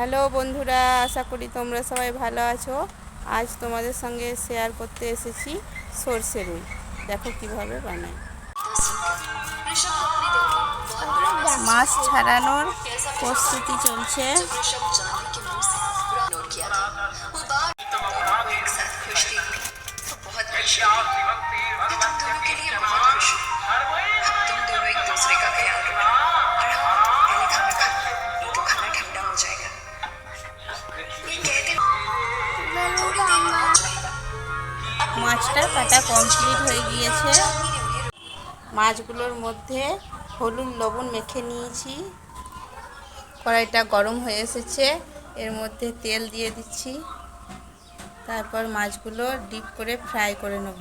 Hello বন্ধুরা, আশা করি তোমরা সবাই ভালো আছো। আজ তোমাদের সঙ্গে শেয়ার করতে এসেছি সর্ষে রুই। দেখো কীভাবে বানাই। মাছ ছাড়ানোর প্রস্তুতি চলছে। মাছটা কাটা কমপ্লিট হয়ে গিয়েছে। মাছগুলোর মধ্যে হলুদ, লবণ মেখে নিয়েছি। কড়াইটা গরম হয়ে এসেছে। এর মধ্যে তেল দিয়ে দিচ্ছি। তারপর মাছগুলো ডিপ করে ফ্রাই করে নেব।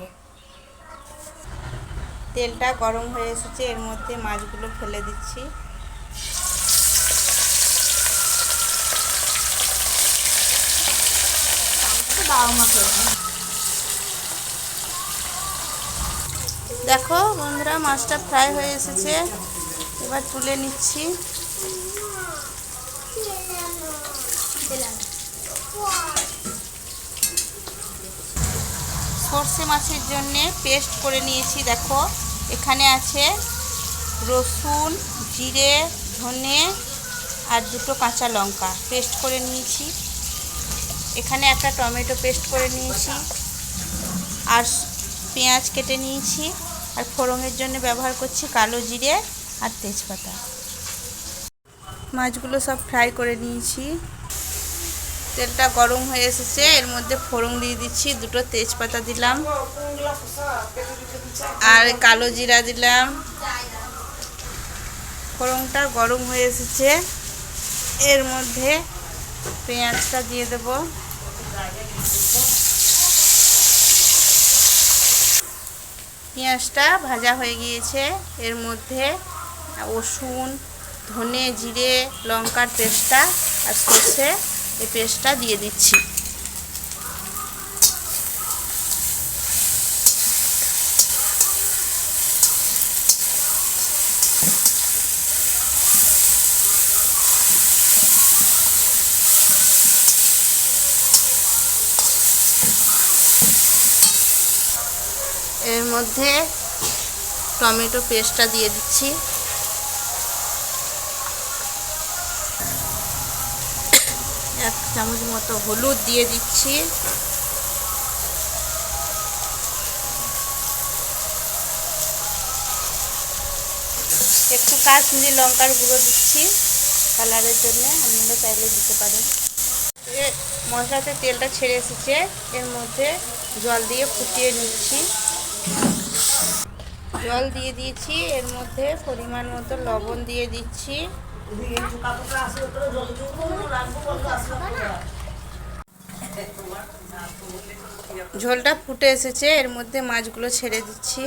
তেলটা গরম হয়ে এসেছে। এর মধ্যে মাছগুলো ফেলে দিচ্ছি। বাবা মাছ দেখো বন্ধুরা, মাছটা ফ্রাই হয়ে এসেছে। এবার তুলে নিচ্ছি। সর্ষে মাছের জন্যে পেস্ট করে নিয়েছি, দেখো। এখানে আছে রসুন, জিরে, ধনে আর দুটো কাঁচা লঙ্কা। পেস্ট করে নিয়েছি। এখানে একটা টমেটো পেস্ট করে নিয়েছি। আর পেঁয়াজ কেটে নিয়েছি। আর ফোড়নের জন্য ব্যবহার করছি কালো জিরে আর তেজপাতা। মাছগুলো সব ফ্রাই করে নিয়েছি। তেলটা গরম হয়ে এসেছে, এর মধ্যে ফোড়ন দিয়ে দিচ্ছি, দুটো তেজপাতা দিলাম। আর কালো জিরা দিলাম। ফোড়নটা গরম হয়ে এসেছে, এর মধ্যে পেঁয়াজটা দিয়ে দেবো। পেঁয়াজটা ভাজা হয়ে গিয়েছে। এর মধ্যে রসুন, ধনে জিরে, লঙ্কার পেস্টটা আর সর্ষে এই পেস্টটা দিয়ে দিচ্ছি। এর মধ্যে টমেটো পেস্টটা দিয়ে দিচ্ছি। এক চামচ মতো হলুদ দিয়ে দিচ্ছি। একটু কাশ্মীরি লঙ্কার গুঁড়ো দিচ্ছি। কালারের জন্য আপনারা চাইলে দিতে পারেন। মশলাতে তেলটা ছেড়ে এসেছে। এর মধ্যে জল দিয়ে ফুটিয়ে নিচ্ছি। জল দিয়ে দিয়েছি, এর মধ্যে পরিমাণ মতো লবণ দিয়ে দিচ্ছি। ঝোলটা ফুটে এসেছে, এর মধ্যে মাছগুলো ছেড়ে দিচ্ছি।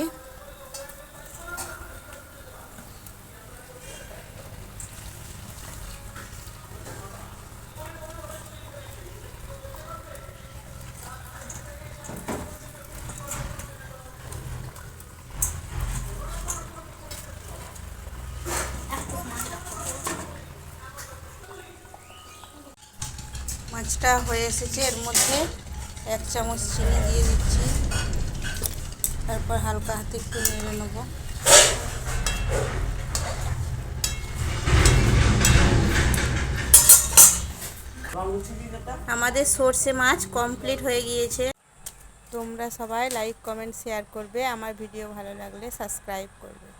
মাছটা হয়ে এসেছে, এর মধ্যে এক চামচ চিনি দিয়ে দিচ্ছি। তারপর হালকা হাতে একটু নেড়ে নেব। আমাদের সর্ষে মাছ কমপ্লিট হয়ে গিয়েছে। তোমরা সবাই লাইক কমেন্ট শেয়ার করবে। আমার ভিডিও ভালো লাগলে সাবস্ক্রাইব করবে।